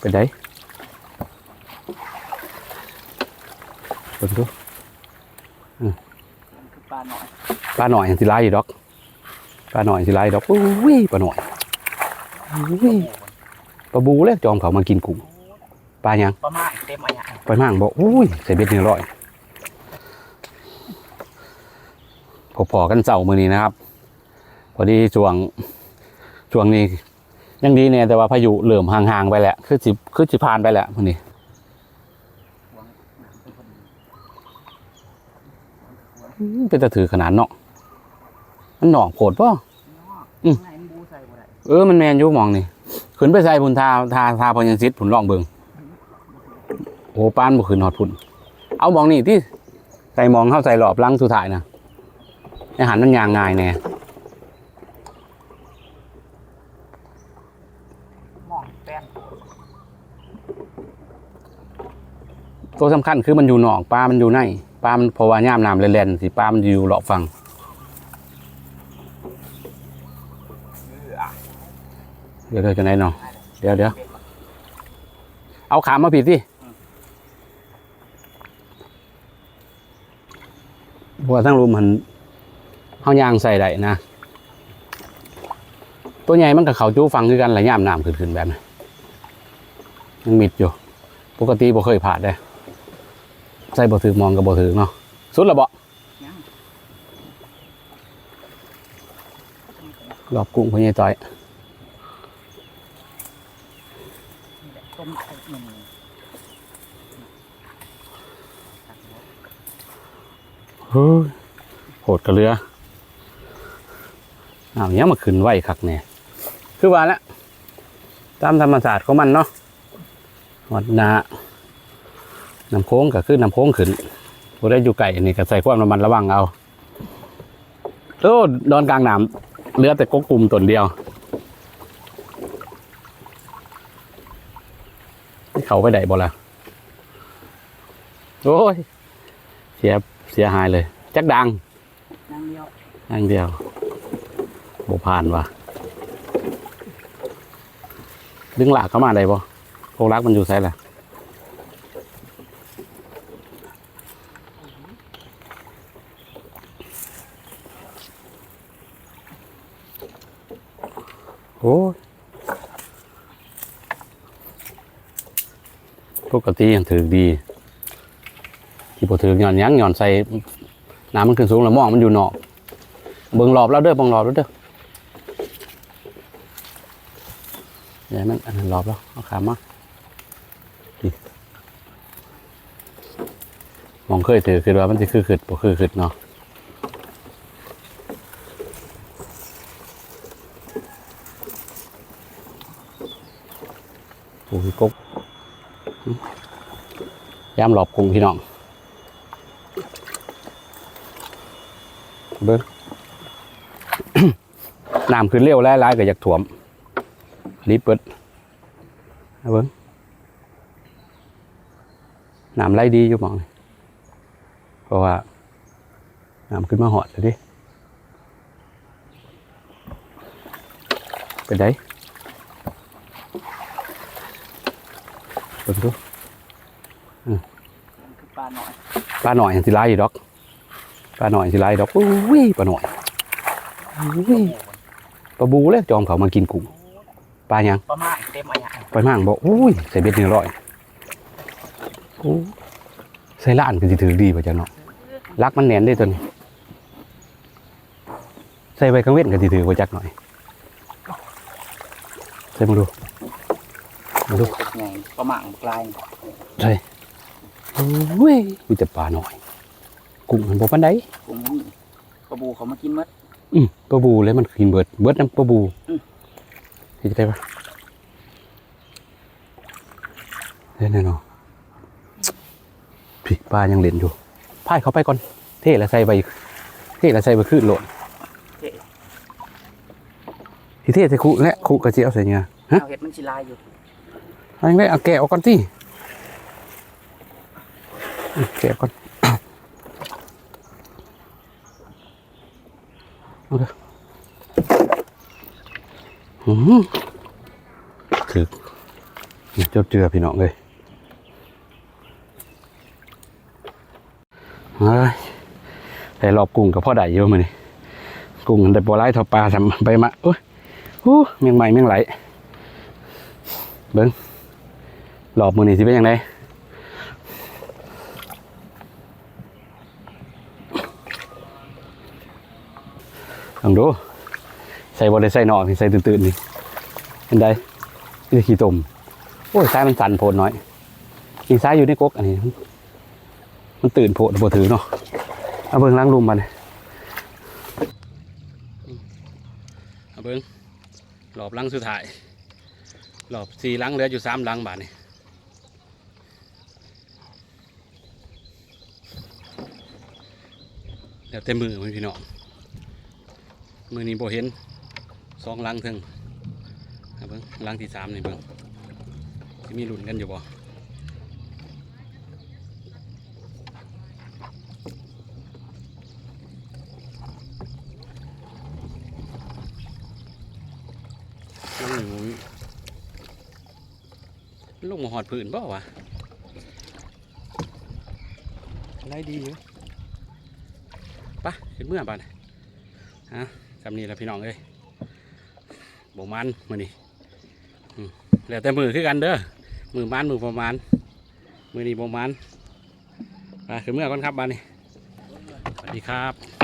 ไปได้เบิ่งดูมันคือปลาหน่อยปลาหน่อยสิไล่ดอกปลาหน่อยสิไล่ดอกอุ้ยปลาหน่อยอุ้ยปลาบูเลยจอมเขามากินกุ้งปลาหยังปลาหมากเต็มอะปลาหมั่งบอกอุ้ยใส่เบ็ดหนึ่งร้อยพอๆกันเสาร์มือนี้นะครับ พอดีช่วงช่วงนี้ ยังดีเนี่ยแต่ว่าพายุเริ่อมห่างๆไปแหล้วคือสิคือสิผ่านไปแล้วมือนี้เป็นคนดีเป็นตะถือขนาดเนาะมันหนอกโผดป่ะอืมข้างในมันบูใส่บ่ได้เออมันแมนอยุมองนี่ขึ้นไปใส่ผุนทาทาทาพยังซิดผุนลองเบิงโอ้ปานบ่ขึ้นหอดผุนเอามองนี่ที่ใส่มองเข้าใส่หลอบลังสุดท้ายนะอาหารมันยางง่ายแน่ หมองแป้น ตัวสำคัญคือมันอยู่หนอกปลา มันอยู่ในปลา มันเพราะว่าย่ามน้ำแล่นๆสิปลา มันอยู่หลอกฟังเดี๋ยวเดี๋ยวจะไหนเนาะเดี๋ยวเดี๋ยวเอาขามาผิดสิบัวทั้งรูมันเฮายางใส่ได้นะ ตัวใหญ่มันกับเขาจู้ฟังคือกันหลายย่ามน้ำขึ้นขึ้นแบบนั้ยังมิดอยู่ ปกติบ่เคยผ่านได้ ใส่บ่ถือมองกับบ่ถือเนาะสุดละบ่ยังรอบกุ้งพญายต้อยนี่แหละต้มไข่หนึ่งเฮ้ยโหดกระเรืออ้าวเนี้ยมาขึ้นไหวคักเนี่ยคือว่าละตามธรรมศาสตร์ของมันเนาะวัดนา น้ำโค้งก็คือน้ำโค้งขึ้นบ่ได้อยู่ไก่นี่ก็ใส่ความระมัดระวังเอาโอ้ดอนกลางน้ำเหลือแต่กกปุ่มตนเดียวนี่เขาไปไหนบ่ล่ะโอ้ยเสียเสียหายเลย จักดังนางเดียวอย่างเดียวโบผ่านว่ะดึงหลากเข้ามาได้บ่โครักมันอยู่ไสล่ะ โอ้ปกติยังถือดี ที่พอถือหย่อนยั้งหย่อนใส่น้ำมันขึ้นสูงแล้วมองมันอยู่เนอกเบิ่งรอบแล้วเด้อเบิ่งรอบแล้วเด้อเดี๋ยวมันอันนั้นรอบแล้วเอาขามานี่มองเคยถือคือว่ามันจะคือขึ้นบ่คือขึ้นเนาะ โอ้ยกบยามหลอบกรุงพี่น้อง เบิ้งน้ำขึ้นเร็วหลายๆก็อยากถ่วมรีบเปิดเอาเบิ้งน้ำไหลดีอยู่มองเพราะว่าน้ำขึ้นมาหอดเลยดิไปได้ เบิ่งดูมันคือปลาหน่อยปลาหน่อยสิไล่ดอกปลาหน่อยสิไล่ดอกอุ้ยปลาหน่อยอุ้ยปลาบูเลยจอมเขามากินกุ้งปลาหยังปลาหมากเต็มอะปลาหมั่งบอกอุ้ยใส่เบ็ดหนึ่งร้อยโอ้ใส่ละอันก็สิถือดีป่ะจ๊ะเนาะรักมันแน่นได้ตัวนี้ใส่ไว้กลางเว้นก็สิถือป่ะจักหน่อยใส่มาดู มาดูเป็นไงปลาหมากกลายใช่โอ้ยมีแต่ปลาหน่อย กุ้งมันบ่ปานใดผมนี่ปลาบูเขามากินหมัดอืมปลาบูเลยมันกินเบิดเบิดน้ำปลาบูอืมเห็นได้ปะเล่นแน่นอนพี่ปลายังเล่นอยู่พายเขาไปก่อน เท่แล้วใส่ไปเท่แล้วใส่ไปขึ้นโหลดที่เท่ใส่คุและคุกระเจียวใส่เนี่ยฮะเอาเห็ดมันชิลายอยู่ อันนี้เอาแกะออกก่อนที่แกะก่อนเอาเถอะอืมถือจบเจือพี่น้องเลยเฮ้ยแต่รอบกุ้งกับพ่อได้เยอะมานี่กุ้งมันได้ปลาไหลท่าปลาทำไปมาโอ้ยเมียงใหม่เมียงไหลเบิ้ง รอบมือนี่สิเป็นยังไงลองดู ใส่บอได้ใส่หนอกนี่ใส่ตื่นๆนี่เห็นได้นี่ขี้ตมโอ้ยซ้ายมันสั่นโพดน้อยอีซ้ายอยู่ในกกอันนี้ มันตื่นโพดบ่ถือเนาะเอาเบิ้งล้างลุมมาเลยเอาเบิ้งรอบล้างสุดท้ายรอบสี่ล้างเหลืออยู่สามล้างบาทนี่ เดี๋ยวเต็มมือมันพี่น้องมือนี้โบเห็นสองลังเทึงครับเบิ้งลังที่สามนี่เบิ้งที่มีหลุนกันอยู่บ่ลงหนูลงมาหอดผื่นบ่วะได้ดีอยู่ ปะขึ้นเมื่อบ้านฮะจำนี่แหละพี่น้องเอ้ยบ่มันมือนี่แล้วแต่มือคือกันเด้อมือมันมือประมาณมือนี่บ่มันไปขึ้นเมื่อก่อนครับบ้านนี้สวัสดีครับ